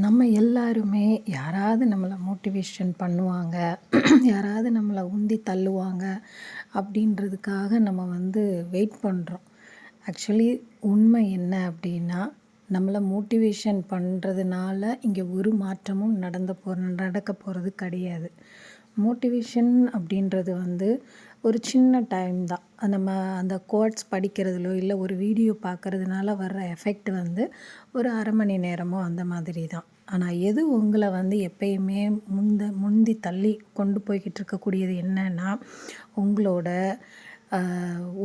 நம்ம எல்லாருமே யாராவது நம்மளை மோட்டிவேஷன் பண்ணுவாங்க யாராவது நம்மளை உந்தி தள்ளுவாங்க அப்படின்றதுக்காக நம்ம வந்து வெயிட் பண்ணுறோம் ஆக்சுவலி உண்மை என்ன அப்படின்னா நம்மளை மோட்டிவேஷன் பண்ணுறதுனால இங்கே ஒரு மாற்றமும் நடந்த போ நடக்க போகிறது கிடையாது. மோட்டிவேஷன் அப்படின்றது வந்து ஒரு சின்ன டைம் தான். நம்ம அந்த கோட்ஸ் படிக்கிறதுலோ இல்லை ஒரு வீடியோ பார்க்கறதுனால வர்ற எஃபெக்ட் வந்து ஒரு அரை மணி நேரமோ அந்த மாதிரி தான். ஆனால் எது உங்களை வந்து எப்பயுமே முந்த முந்தி தள்ளி கொண்டு போய்கிட்டு இருக்கக்கூடியது என்னன்னா உங்களோட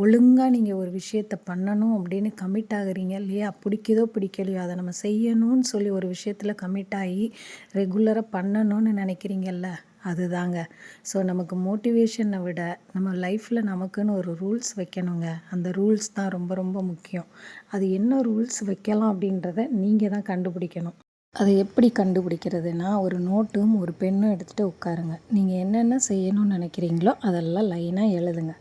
ஒழுங்காக நீங்கள் ஒரு விஷயத்த பண்ணணும் அப்படின்னு கமிட் ஆகுறீங்க இல்லையா? பிடிக்குதோ பிடிக்கலையோ அதை நம்ம செய்யணும்னு சொல்லி ஒரு விஷயத்தில் கமிட் ஆகி ரெகுலராக பண்ணணும்னு நினைக்கிறீங்கல்ல? அதுதாங்க. ஸோ நமக்கு மோட்டிவேஷனை விட நம்ம லைஃப்பில் நமக்குன்னு ஒரு ரூல்ஸ் வைக்கணுங்க. அந்த ரூல்ஸ் தான் ரொம்ப ரொம்ப முக்கியம். அது என்ன ரூல்ஸ் வைக்கலாம் அப்படின்றத நீங்கள் தான் கண்டுபிடிக்கணும். அதை எப்படி கண்டுபிடிக்கிறதுனா ஒரு நோட்டும் ஒரு பெண்ணும் எடுத்துகிட்டு உட்காருங்க. நீங்கள் என்னென்ன செய்யணும்னு நினைக்கிறீங்களோ அதெல்லாம் லைனாக எழுதுங்க.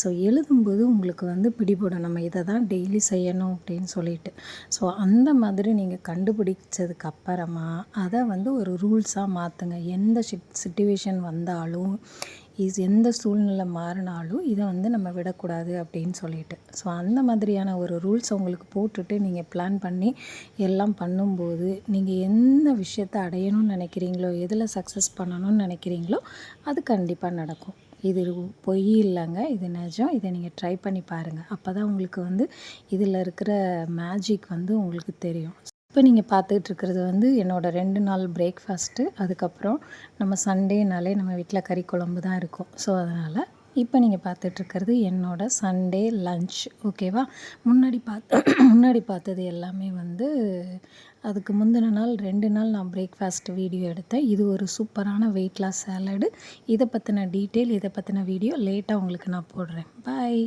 ஸோ எழுதும்போது உங்களுக்கு வந்து பிடிபடும். நம்ம இதை தான் டெய்லி செய்யணும் அப்படின்னு சொல்லிட்டு. ஸோ அந்த மாதிரி நீங்கள் கண்டுபிடிச்சதுக்கு அப்புறமா அதை வந்து ஒரு ரூல்ஸாக மாற்றுங்க எந்த சிட் சுச்சுவேஷன் வந்தாலும் இஸ் எந்த சூழ்நிலை மாறினாலும் இதை வந்து நம்ம விடக்கூடாது அப்படின்னு சொல்லிட்டு. ஸோ அந்த மாதிரியான ஒரு ரூல்ஸ் உங்களுக்கு போட்டுட்டு நீங்கள் பிளான் பண்ணி எல்லாம் பண்ணும்போது நீங்கள் எந்த விஷயத்த அடையணும்னு நினைக்கிறீங்களோ எதில் சக்ஸஸ் பண்ணணும்னு நினைக்கிறீங்களோ அது கண்டிப்பாக நடக்கும். இது பொய் இல்லைங்க. இது நிஜம். இதை நீங்கள் ட்ரை பண்ணி பாருங்கள் அப்போ தான் உங்களுக்கு வந்து இதில் இருக்கிற மேஜிக் வந்து உங்களுக்கு தெரியும். இப்போ நீங்கள் பார்த்துட்ருக்கிறது வந்து என்னோடய ரெண்டு நாள் பிரேக்ஃபாஸ்ட்டு அதுக்கப்புறம் நம்ம சண்டேனாலே நம்ம வீட்டில் கறி குழம்பு தான் இருக்கும். ஸோ அதனால் இப்போ நீங்கள் பார்த்துட்ருக்கிறது என்னோடய சண்டே லன்ச் ஓகேவா முன்னாடி பார்த்து முன்னாடி பார்த்தது எல்லாமே வந்து அதுக்கு முந்தின நாள் ரெண்டு நாள் நான் பிரேக்ஃபாஸ்ட் வீடியோ எடுத்தேன். இது ஒரு சூப்பரான வெயிட் லாஸ் சேலடு இதை பற்றின டீட்டெயில் இதை பற்றின வீடியோ லேட்டாக உங்களுக்கு நான் போடுறேன். பாய்